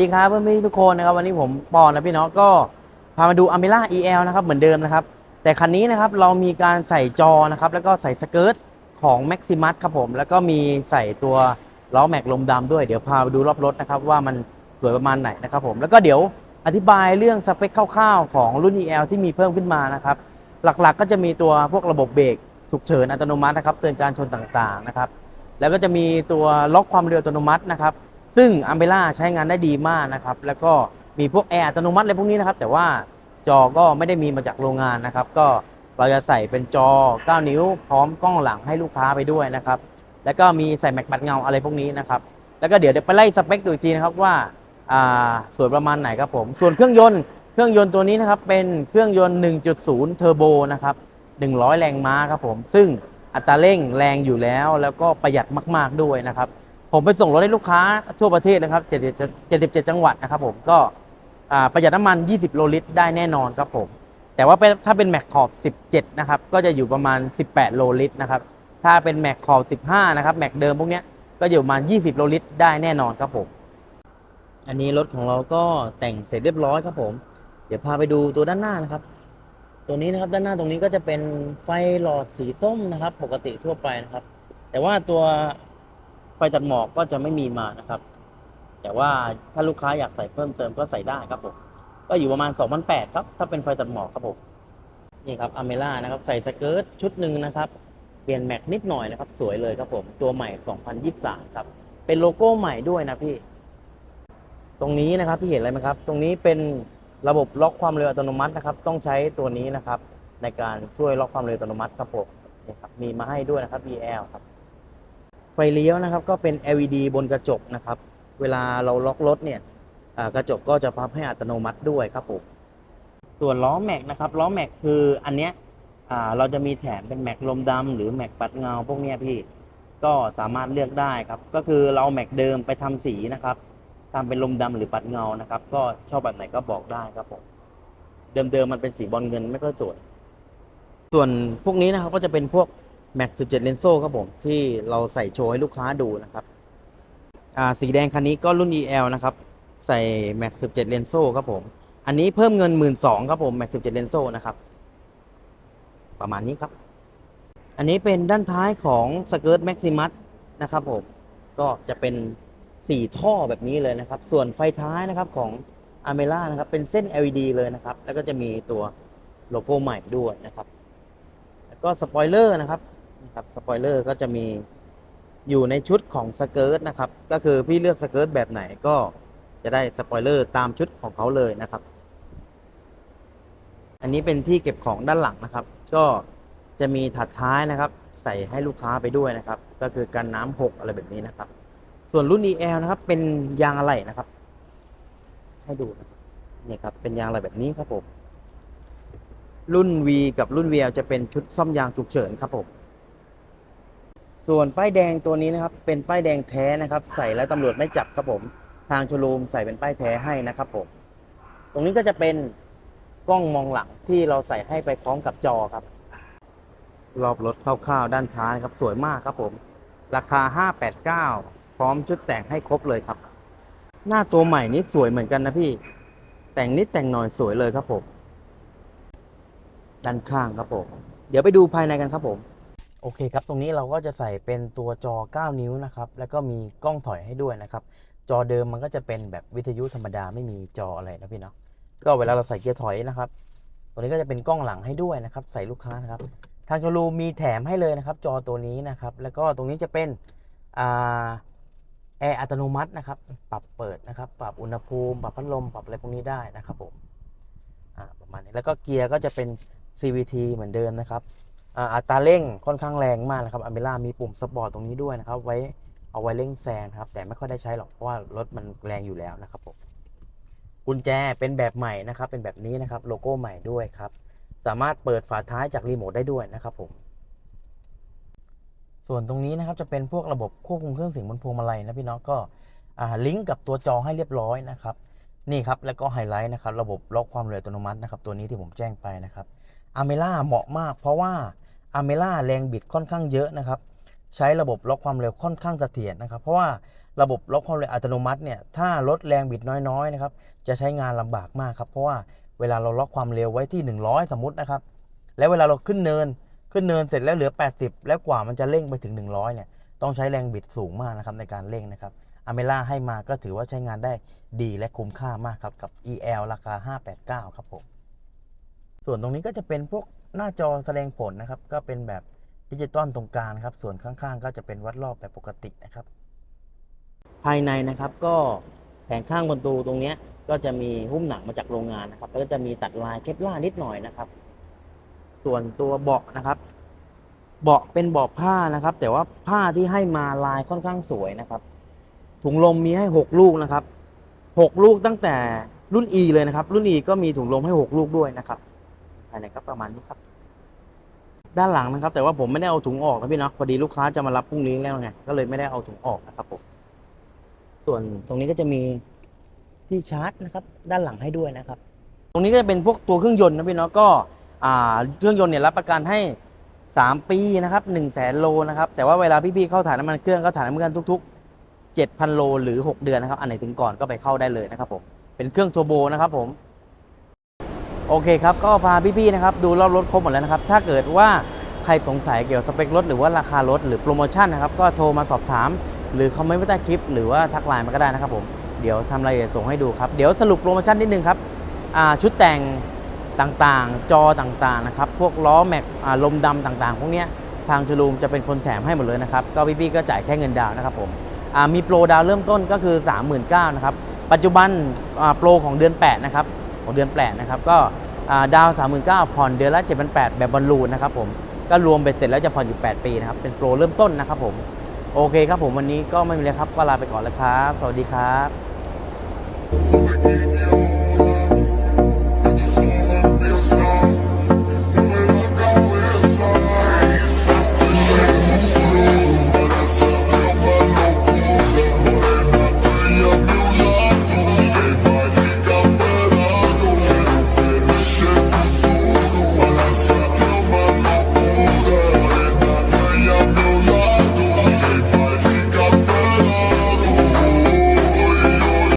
ดีครับเพื่อนๆทุกคนนะครับวันนี้ผมปอนนะพี่เนาะก็พามาดู a m e l a EL นะครับเหมือนเดิมนะครับ แต่คันนี้นะครับเรามีการใส่จอนะครับแล้วก็ใส่สเกิร์ตของ Maximus ครับผมแล้วก็มีใส่ตัวล้อแม็กลมดำด้วยเดี๋ยวพาไปดูรอบรถนะครับว่ามันสวยประมาณไหนนะครับผมแล้วก็เดี๋ยวอธิบายเรื่องสเปคคร่าวๆของรุ่น EL ที่มีเพิ่มขึ้นมานะครับหลักๆก็จะมีตัวพวกระบบเบรกฉุกเฉินอัตโนมัตินะครับเตือนการชนต่างๆนะครับแล้วก็จะมีตัวล็อกความเร็วอัตโนมัตินะครับ ซึ่งอัมเบล่าใช้งานได้ดีมากนะครับ แล้วก็มีพวกแอร์อัตโนมัติอะไรพวกนี้นะครับ แต่ว่าจอก็ไม่ได้มีมาจากโรงงานนะครับ ก็เราจะใส่เป็นจอ 9 นิ้ว พร้อมกล้องหลังให้ลูกค้าไปด้วยนะครับ แล้วก็มีใส่แม็กปัดเงาอะไรพวกนี้นะครับ แล้วก็เดี๋ยวเดี๋ยวไปไล่สเปคดูอีกทีนะครับว่าอ่าสวยประมาณไหนครับผม ส่วนเครื่องยนต์ เครื่องยนต์ตัวนี้นะครับ เป็นเครื่องยนต์ 1.0 เทอร์โบนะครับ 100 แรงม้าครับผม ซึ่งอัตราเร่งแรงอยู่แล้ว แล้วก็ประหยัดมาก ๆ ด้วยนะครับ ผมไปส่งรถให้ลูกค้าทั่วประเทศนะครับ77จังหวัดนะครับผมก็ประหยัดน้ำมัน 20 โลลิตร ได้แน่นอนครับผม แต่ว่าถ้าเป็นแม็กขอบ 17 นะครับ ก็จะอยู่ประมาณ 18 โลลิตรนะครับ ถ้าเป็นแม็กขอบ 15 นะครับ แม็กเดิมพวกนี้ก็อยู่ประมาณ 20 โลลิตร ได้แน่นอนครับผม อันนี้รถของเราก็แต่งเสร็จเรียบร้อยครับผม เดี๋ยวพาไปดูตัวด้านหน้านะครับ ตัวนี้นะครับด้านหน้าตรงนี้ก็จะเป็นไฟหลอดสีส้มนะครับ ปกติทั่วไปนะครับ แต่ว่าตัว ฟตัดหมอกก็จะไม่มีมานะครับ แต่ว่าถ้าลูกค้าอยากใส่เพิ่มเติมก็ใส่ได้ครับผม ก็อยู่ประมาณ2,008ครับ ถ้าเป็นไฟตัดหมอกครับผม นี่ครับอเมล่านะครับ ใส่สเกิร์ตชุดหนึ่งนะครับ เปลี่ยนแม็กนิดหน่อยนะครับ สวยเลยครับผม ตัวใหม่ 2023 ครับ เป็นโลโก้ใหม่ด้วยนะพี่ ตรงนี้นะครับพี่เห็นอะไรไหมครับ ตรงนี้เป็นระบบล็อกความเร็วอัตโนมัตินะครับ ต้องใช้ตัวนี้นะครับ ในการช่วยล็อกความเร็วอัตโนมัติครับผมนี่ครับ มีมาให้ด้วยนะครับ EL ครับ ไฟเลี้ยวนะครับก็เป็น LED บนกระจกนะครับ เวลาเราล็อกรถเนี่ยกระจกก็จะพับให้อัตโนมัติด้วยครับผมส่วนล้อแม็กนะครับล้อแม็กคืออันเนี้ยเราจะมีแถมเป็นแม็กลมดำหรือแม็กปัดเงาพวกเนี้ยพี่ก็สามารถเลือกได้ครับ ก็คือเราเอาแม็กเดิมไปทำสีนะครับทำเป็นลมดำหรือปัดเงานะครับ ก็ชอบแบบไหนก็บอกได้ครับผมเดิมๆมันเป็นสีบอลเงินไม่ค่อยสวยส่วนพวกนี้นะครับก็จะเป็นพวก Max 17 l e n s o ครับผมที่เราใส่โชว์ให้ลูกค้าดูนะครับอ่าสีแดงคันนี้ก็รุ่น EL นะครับ ใส่ Max 17 l e n s o ครับผม อันนี้เพิ่มเงิน 1 2ื่นครับผม Max 17 l e n s o นะครับ ประมาณนี้ครับ อันนี้เป็นด้านท้ายของสเกิร์ต Maximus นะครับผมก็จะเป็น 4 ท่อแบบนี้เลยนะครับ ส่วนไฟท้ายนะครับของ a m e l a นะครับ เป็นเส้น LED เลยนะครับ แล้วก็จะมีตัวโลโก้ใหม่ด้วยนะครับ แล้วก็สปอยเลอร์นะครับ นะครับสปอยเลอร์ก็จะมีอยู่ในชุดของสเกิร์ตนะครับ ก็คือพี่เลือกสเกิร์ตแบบไหนก็จะได้สปอยเลอร์ตามชุดของเขาเลยนะครับ อันนี้เป็นที่เก็บของด้านหลังนะครับ ก็จะมีถัดท้ายนะครับ ใส่ให้ลูกค้าไปด้วยนะครับ ก็คือกันน้ำหกอะไรแบบนี้นะครับ ส่วนรุ่น EL นะครับ เป็นยางอะไหล่นะครับ ให้ดูนะครับนี่ครับเป็นยางอะไหล่แบบนี้ครับผมรุ่น V กับรุ่น VL จะเป็นชุดซ่อมยางฉุกเฉินครับผม ส่วนป้ายแดงตัวนี้นะครับ เป็นป้ายแดงแท้นะครับ ใส่แล้วตำรวจไม่จับครับผม ทางโชว์รูมใส่เป็นป้ายแท้ให้นะครับผม ตรงนี้ก็จะเป็นกล้องมองหลังที่เราใส่ให้ไปพร้อมกับจอครับ รอบรถคร่าวๆด้านท้ายครับ สวยมากครับผม ราคา 589 พร้อมชุดแต่งให้ครบเลยครับ หน้าตัวใหม่นี้สวยเหมือนกันนะพี่ แต่งนิดแต่งหน่อยสวยเลยครับผม ด้านข้างครับผม เดี๋ยวไปดูภายในกันครับผม โอเคครับ ตรงนี้เราก็จะใส่เป็นตัวจอ 9 นิ้วนะครับ แล้วก็มีกล้องถอยให้ด้วยนะครับ จอเดิมมันก็จะเป็นแบบวิทยุธรรมดาไม่มีจออะไรนะพี่เนาะ ก็เวลาเราใส่เกียร์ถอยนะครับ ตัวนี้ก็จะเป็นกล้องหลังให้ด้วยนะครับ ใส่ลูกค้านะครับ ทางโชว์รูมีแถมให้เลยนะครับ จอตัวนี้นะครับ แล้วก็ตรงนี้จะเป็นแอร์อัตโนมัตินะครับ ปรับเปิดนะครับ ปรับอุณหภูมิ ปรับพัดลม ปรับอะไรพวกนี้ได้นะครับผม ประมาณนี้ แล้วก็เกียร์ก็จะเป็น CVT เหมือนเดิมนะครับ อัตราเร่งค่อนข้างแรงมากนะครับอเมล่ามีปุ่มสปอร์ตตรงนี้ด้วยนะครับ ไว้เอาไว้เร่งแซงนะครับ แต่ไม่ค่อยได้ใช้หรอกเพราะว่ารถมันแรงอยู่แล้วนะครับผมกุญแจเป็นแบบใหม่นะครับ เป็นแบบนี้นะครับโลโก้ใหม่ด้วยครับ สามารถเปิดฝาท้ายจากรีโมทได้ด้วยนะครับผม ส่วนตรงนี้นะครับจะเป็นพวกระบบควบคุมเครื่องเสียงบนพวงมาลัยนะพี่น้องก็อ่าลิงก์กับตัวจอให้เรียบร้อยนะครับ นี่ครับแล้วก็ไฮไลท์นะครับ ระบบล็อกความเร็วอัตโนมัตินะครับ ตัวนี้ที่ผมแจ้งไปนะครับอเมล่าเหมาะมากเพราะว่า อเมล่าแรงบิดค่อนข้างเยอะนะครับ ใช้ระบบล็อกความเร็วค่อนข้างเสถียรนะครับ เพราะว่าระบบล็อกความเร็วอัตโนมัติเนี่ยถ้าลดแรงบิดน้อยๆนะครับจะใช้งานลำบากมากครับเพราะว่าเวลาเราล็อกความเร็วไว้ที่ 100 สมมตินะครับ แล้วเวลาเราขึ้นเนินขึ้นเนินเสร็จแล้วเหลือ 80 แล้วกว่ามันจะเร่งไปถึง 100เนี่ยต้องใช้แรงบิดสูงมากนะครับในการเร่งนะครับอเมล่าให้มาก็ถือว่าใช้งานได้ดีและคุ้มค่ามากครับกับ EL ราคา 589 ครับผม ส่วนตรงนี้ก็จะเป็นพวก หน้าจอแสดงผลนะครับ ก็เป็นแบบดิจิตอลตรงกลางครับ ส่วนข้างๆ ก็จะเป็นวัดรอบแบบปกตินะครับ ภายในนะครับก็แผงข้างบนตูตรงนี้ก็จะมีหุ้มหนังมาจากโรงงานนะครับ แล้วก็จะมีตัดลายเคปล่าร์นิดหน่อยนะครับ ส่วนตัวเบาะนะครับ เบาะเป็นเบาะผ้านะครับ แต่ว่าผ้าที่ให้มาลายค่อนข้างสวยนะครับ ถุงลมมีให้ 6 ลูกนะครับ 6 ลูกตั้งแต่รุ่น E เลยนะครับ รุ่น E ก็มีถุงลมให้ 6 ลูกด้วยนะครับ ภายในก็ประมาณนี้ครับ ด้านหลังนะครับ แต่ว่าผมไม่ได้เอาถุงออกนะพี่เนาะพอดีลูกค้าจะมารับพรุ่งนี้แล้วไงก็เลยไม่ได้เอาถุงออกนะครับผมส่วนตรงนี้ก็จะมีที่ชาร์จนะครับ ด้านหลังให้ด้วยนะครับ ตรงนี้ก็จะเป็นพวกตัวเครื่องยนต์นะพี่เนาะก็เครื่องยนต์เนี่ยรับประกันให้ 3 ปีนะครับ1 0 0 0 0แสนโลนะครับ แต่ว่าเวลาพี่ๆเข้าถ่ายน้ำมันเครื่องเข้าถ่ายน้ำมันเครื่องทุก ๆ 7,000 โลหรือ 6 เดือนนะครับ อันไหนถึงก่อนก็ไปเข้าได้เลยนะครับผม เป็นเครื่องโทร์โบนะครับผม โอเคครับ ก็พาพี่ๆนะครับดูรอบรถครบหมดแล้วนะครับ ถ้าเกิดว่าใครสงสัยเกี่ยวกับสเปครถหรือว่าราคารถหรือโปรโมชั่นนะครับก็โทรมาสอบถาม หรือคอมเมนต์ใต้คลิป หรือว่าทักไลน์มาก็ได้นะครับผมเดี๋ยวทำรายละเอียดส่งให้ดูครับ เดี๋ยวสรุปโปรโมชั่นนิดนึงครับชุดแต่งต่างๆ จอต่างๆนะครับพวกล้อแม็กลมดำต่างๆ พวกเนี้ยทางชลูมจะเป็นคนแถมให้หมดเลยนะครับก็พี่ๆก็จ่ายแค่เงินดาวนะครับผมมีโปรดาวเริ่มต้นก็คือ 39,000นะครับปัจจุบันโปรของเดือน8นะครับ ของเดือนแปดนะครับก็อ่าดาว 39,000ผ่อนเดือนละ7,800แบบบอลลูนนะครับผมก็รวมเบ็ดเสร็จแล้วจะผ่อนอยู่ 8 ปีนะครับเป็นโปรเริ่มต้นนะครับผมโอเคครับผมวันนี้ก็ไม่มีอะไรครับก็ลาไปก่อนแล้วครับ สวัสดีครับ